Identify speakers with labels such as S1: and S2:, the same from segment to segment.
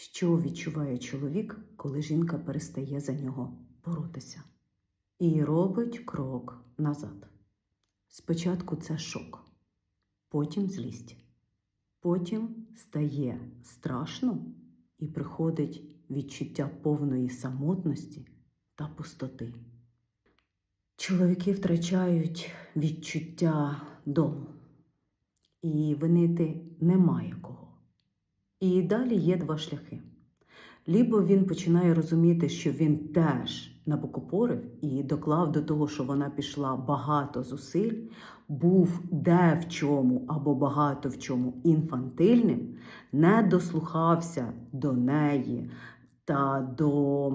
S1: Що відчуває чоловік, коли жінка перестає за нього боротися? І робить крок назад. Спочатку це шок, потім злість, потім стає страшно і приходить відчуття повної самотності та пустоти. Чоловіки втрачають відчуття дому, і винити немає кого. І далі є два шляхи. Лібо він починає розуміти, що він теж набокопорив і доклав до того, що вона пішла багато зусиль, був де в чому або багато в чому інфантильним, не дослухався до неї та до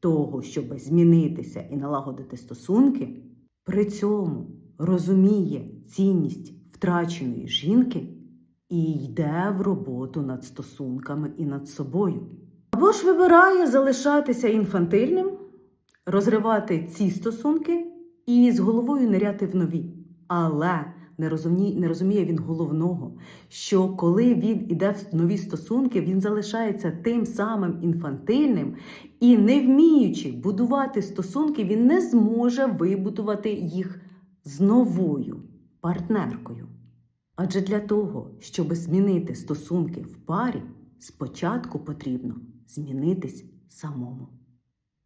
S1: того, щоб змінитися і налагодити стосунки, при цьому розуміє цінність втраченої жінки і йде в роботу над стосунками і над собою. Або ж вибирає залишатися інфантильним, розривати ці стосунки і з головою ниряти в нові. Але не розуміє, не розуміє він головного, що коли він іде в нові стосунки, він залишається тим самим інфантильним і, не вміючи будувати стосунки, він не зможе вибудувати їх з новою партнеркою. Адже для того, щоб змінити стосунки в парі, спочатку потрібно змінитись самому.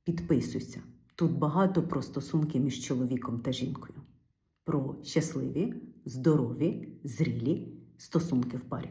S1: Підписуйся. Тут багато про стосунки між чоловіком та жінкою, про щасливі, здорові, зрілі стосунки в парі.